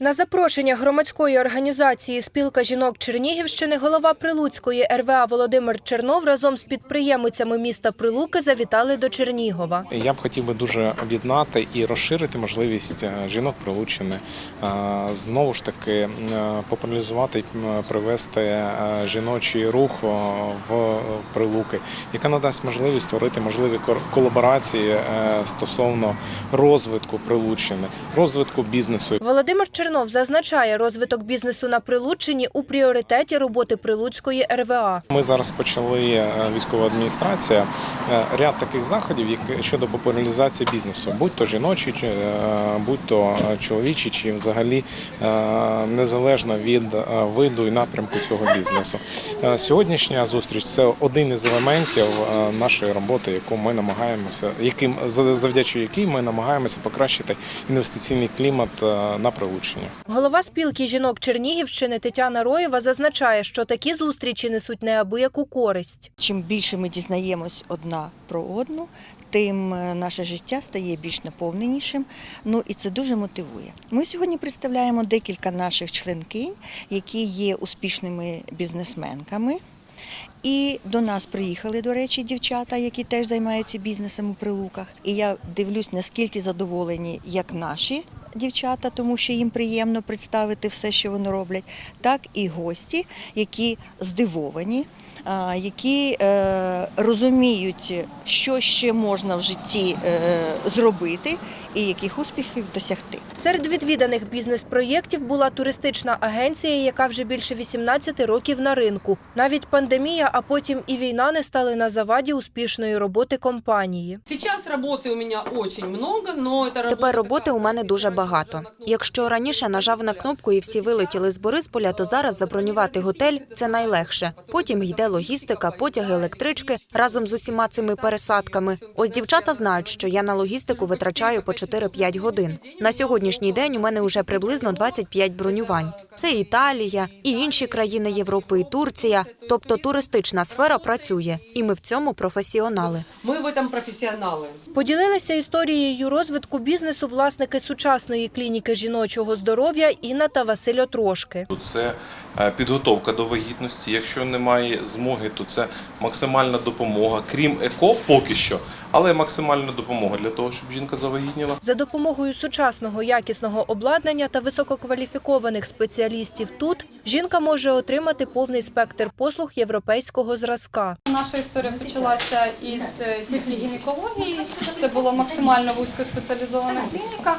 На запрошення громадської організації Спілка жінок Чернігівщини голова Прилуцької РВА Володимир Чернов разом з підприємицями міста Прилуки завітали до Чернігова. Я б хотів би дуже об'єднати і розширити можливість е, жінок Прилуччини, е, знову ж таки е, популяризувати, привести жіночий рух в Прилуки, яка надасть можливість створити можливі колаборації стосовно розвитку Прилуччини, розвитку бізнесу. Володимир Чернов зазначає, розвиток бізнесу на Прилуччині у пріоритеті роботи Прилуцької РВА. Ми зараз почали е, військова адміністрація е, ряд таких заходів щодо популяризації бізнесу, будь то жіночі, е, будь то чоловічі, чи взагалі незалежно від виду і напрямку цього бізнесу. Сьогоднішня зустріч це один із елементів нашої роботи, яку ми намагаємося, яким за- завдячуючи якій ми намагаємося покращити інвестиційний клімат на Прилуччині. Голова спілки жінок Чернігівщини Тетяна Роєва зазначає, що такі зустрічі несуть неабияку користь. Чим більше ми дізнаємось одна про одну, тим е, наше життя стає більш наповненішим. Ну і це дуже мотивує. Ми сьогодні представляємо декілька наших членкинь, які є успішними бізнесменками. І до нас приїхали, до речі, дівчата, які теж займаються бізнесом у прилуках. І я дивлюсь, наскільки задоволені як наші дівчата, тому що їм приємно представити все, що вони роблять, так і гості, які здивовані, які е, розуміють, що ще можна в житті е, зробити і яких успіхів досягти. Серед відвіданих бізнес-проєктів була туристична агенція, яка вже більше 18 років на ринку. Навіть пандемія, а потім і війна не стали на заваді успішної роботи компанії. Тепер роботи у мене дуже багато. Якщо раніше нажав на кнопку і всі вилетіли з Борисполя, то зараз забронювати готель це найлегше. Потім йде логістика, потяги, електрички разом з усіма цими пересадками. Ось дівчата знають, що я на логістику витрачаю по 4-5 годин. На сьогоднішній день у мене вже приблизно 25 бронювань. Це і Італія, і інші країни Європи, і Турція. Тобто туристична сфера працює, і ми в цьому професіонали. Мы в этом профессионалы. Поділилися історією розвитку бізнесу власники сучасної клініки жіночого здоров'я Інна та Василь Отрошки. Це е, підготовка до вагітності. Якщо немає змоги, то це максимальна допомога, крім еко поки що, але максимальна допомога для того, щоб жінка завагітніла. За допомогою сучасного якісного обладнання та висококваліфікованих спеціалістів тут жінка може отримати повний спектр послуг європейського зразка. Наша історія почалася із е, тифлігінекології. Це була максимально вузькоспеціалізована клініка.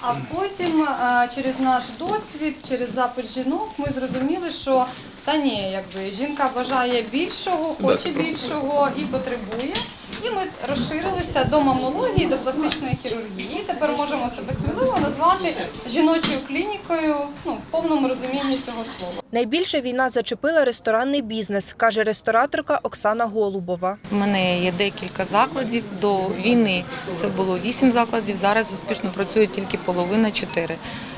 А потім е, через наш досвід, через запит жінок, ми зрозуміли, що та ні, якби жінка бажає більшого, хоче більшого і потребує. І ми розширилися до мамології, до пластичної хірургії. Тепер можемо себе сміливо назвати жіночою клінікою ну, в повному розумінні цього слова. Найбільше війна зачепила ресторанний бізнес, каже рестораторка Оксана Голубова. У мене є декілька закладів. До війни це було вісім закладів. Зараз успішно працює тільки половина чотири.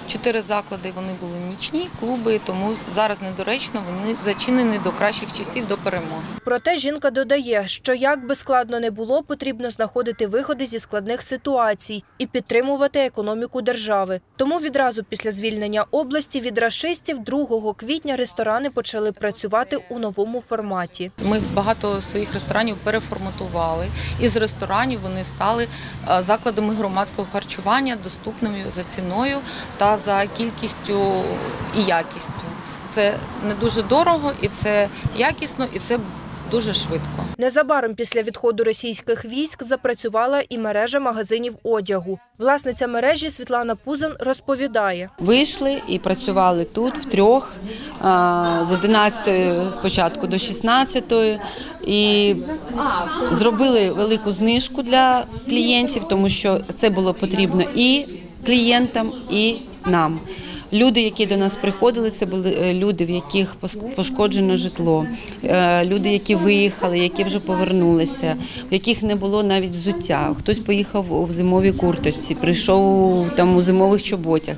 Чотири заклади вони були нічні клуби, тому зараз недоречно вони зачинені до кращих часів до перемоги. Проте жінка додає, що як би складно не було, потрібно знаходити виходи зі складних ситуацій і підтримувати економіку держави. Тому відразу після звільнення області від рашистів 2 квітня ресторани почали працювати у новому форматі. Ми багато своїх ресторанів переформатували. І з ресторанів вони стали е, закладами громадського харчування, доступними за ціною та за кількістю і якістю. Це не дуже дорого, і це якісно, і це дуже швидко. Незабаром після відходу російських військ запрацювала і мережа магазинів одягу. Власниця мережі Світлана Пузан розповідає. Вийшли і працювали тут втрьох а, з 11 спочатку до 16 і зробили велику знижку для клієнтів, тому що це було потрібно і клієнтам, і нам. Люди, які до нас приходили, це були е, люди, в яких пошкоджено житло, е, люди, які виїхали, які вже повернулися, в яких не було навіть взуття. Хтось поїхав у зимовій курточці, прийшов там у зимових чоботях.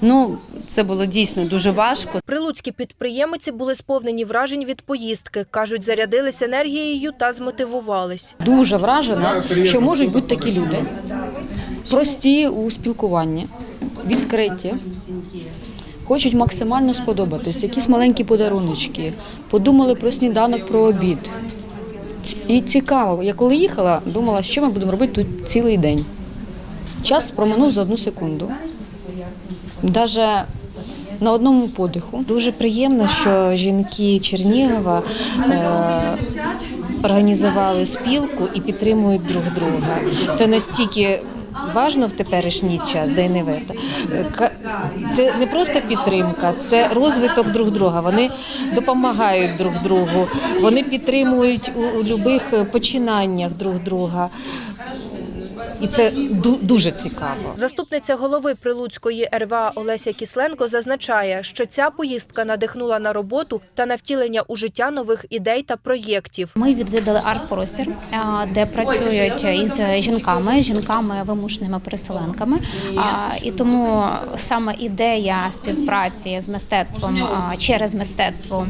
Ну, це було дійсно дуже важко. Прилуцькі підприємиці були сповнені вражень від поїздки. Кажуть, зарядились енергією та змотивувались. дуже вражена, що можуть бути такі люди, прості у спілкуванні, відкриті, хочуть максимально сподобатись, якісь маленькі подаруночки, подумали про сніданок, про обід. І цікаво, я коли їхала, думала, що ми будемо робити тут цілий день. Час проминув за одну секунду. Навіть на одному подиху. Дуже приємно, що жінки Чернігова е, організували спілку і підтримують друг друга. Це настільки важно в теперішній час, де не вето. Е, Це не просто підтримка, це розвиток друг друга. Вони допомагають друг другу, вони підтримують у, у будь-яких починаннях друг друга. І це ду- дуже цікаво. Заступниця голови Прилуцької РВА Олеся Кісленко зазначає, що ця поїздка надихнула на роботу та на втілення у життя нових ідей та проєктів. Ми відвідали арт-простір, де працюють із жінками, жінками вимушеними переселенками. А, І тому саме ідея співпраці з мистецтвом через мистецтво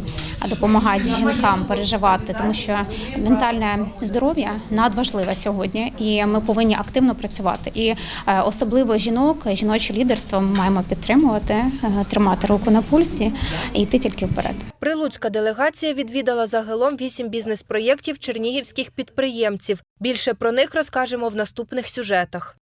допомагати жінкам переживати, тому що ментальне здоров'я надважливе сьогодні, і ми повинні активно працювати. І е, особливо жінок, жіноче лідерство ми маємо підтримувати, е, тримати руку на пульсі і йти тільки вперед. Прилуцька делегація відвідала загалом вісім бізнес-проєктів чернігівських підприємців. Більше про них розкажемо в наступних сюжетах.